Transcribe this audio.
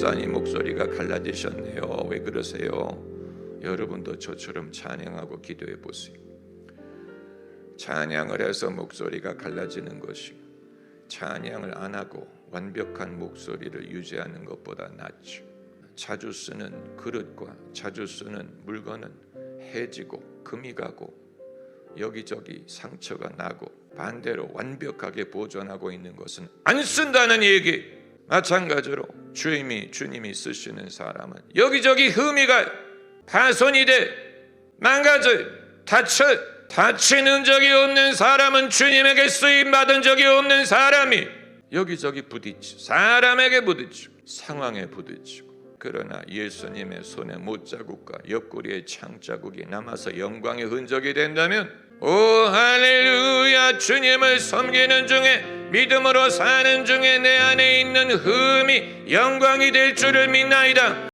목사님 목소리가 갈라지셨네요. 왜 그러세요? 여러분도 저처럼 찬양하고 기도해 보세요. 찬양을 해서 목소리가 갈라지는 것이 찬양을 안 하고 완벽한 목소리를 유지하는 것보다 낫죠. 자주 쓰는 그릇과 자주 쓰는 물건은 해지고 금이 가고 여기저기 상처가 나고 반대로 완벽하게 보존하고 있는 것은 안 쓴다는 얘기. 마찬가지로 주님이 주님이 쓰시는 사람은 여기저기 흠이 가 파손이 돼 망가져 다쳐 다치는 적이 없는 사람은 주님에게 쓰임 받은 적이 없는 사람이 여기저기 부딪히 사람에게 부딪히고 상황에 부딪히고. 그러나 예수님의 손에 못자국과 옆구리에 창자국이 남아서 영광의 흔적이 된다면 오 할렐루야 주님을 섬기는 중에 믿음으로 사는 중에 내 안에 있는 흠이 영광이 될 줄을 믿나이다